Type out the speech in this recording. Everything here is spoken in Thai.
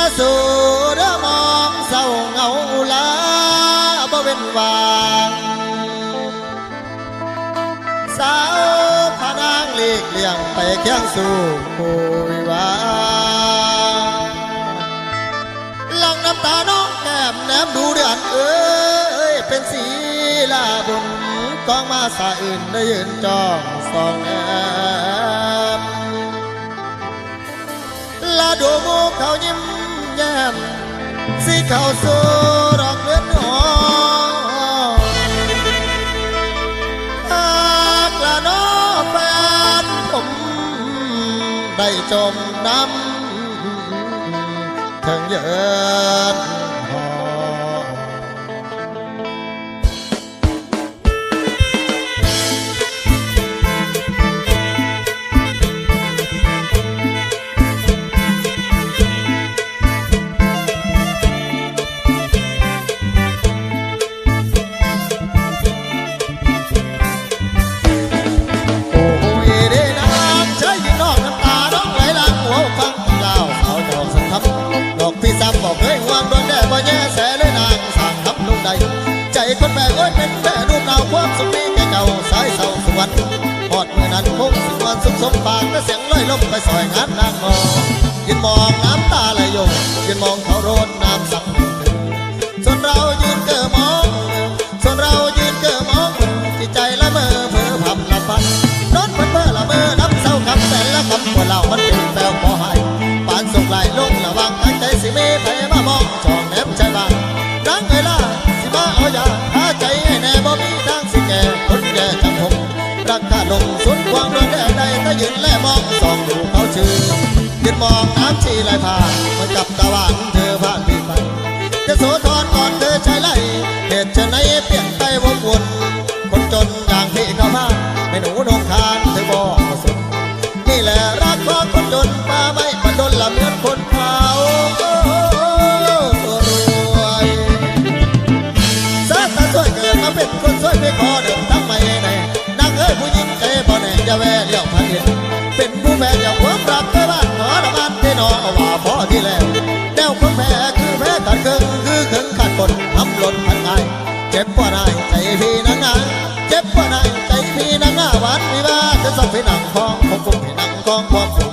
ลานุ่มยาสูดมองเศร้าเงาลาบ่เว้นวางสาวพานางเลีกเลี่ยงไปเคียงสู่คุยวาหลังน้ำตาน้องแก้มแนมดูเดือนเอ้ยเป็นสีลาบุญกองมาสาอื่นได้ยืนจ้องสองแอมลาดูหมูเขายิ้ม แย้มสีเขาสู่ดอกเลือนหอมหากละน้อแฟนผมได้จมน้ำถึงเยิน ความสุขนี้แก่เก่าสายเศร้าสวรรค์หอดมือนั้นคงสิวันสุขสมปากและเสียงลอยลมไปซอยงานนางมอยืนมองน้ำตาไหลยงยืนมองเขาโรด แดดใดถ้ายืนแลมองส่องดูเขาชื่อยืนมองน้ำชีไหลผ่านเหมือนกับตะวันเธอผ่านพี่ไปจะโสธรก่อนเธอใช้ไหลเหตุจะไหนเปลี่ยนไปวกวนคนจนอย่างพี่เขาพาไม่หนูนงคานเธอบอกมาสุดนี่แหละรักของคนจนมาไม่มาดนละเหมือนคนเขาตัวรวยสาตาสวยเกิดมาเป็นคนสวยไม่ขอเดิมทำไมไหนนางเอ้ยผู้หญิงใจบ่แน่จะแวเลี้ยว เป็นผู้แพ้จากความรักเธอบ้านหอละบ้านที่นอว่าพอที่แล้วแนวคนแพ้คือแพ้ตัดเครึ่งคือเครึ่งขาดคนทำหล่นพันงายเจ็บปวดายใจพี่นังงาเจ็บปวดายใจพี่นังงาหวานวิวาจะส่งพี่นังคองคงคงพี่นังคองความสุข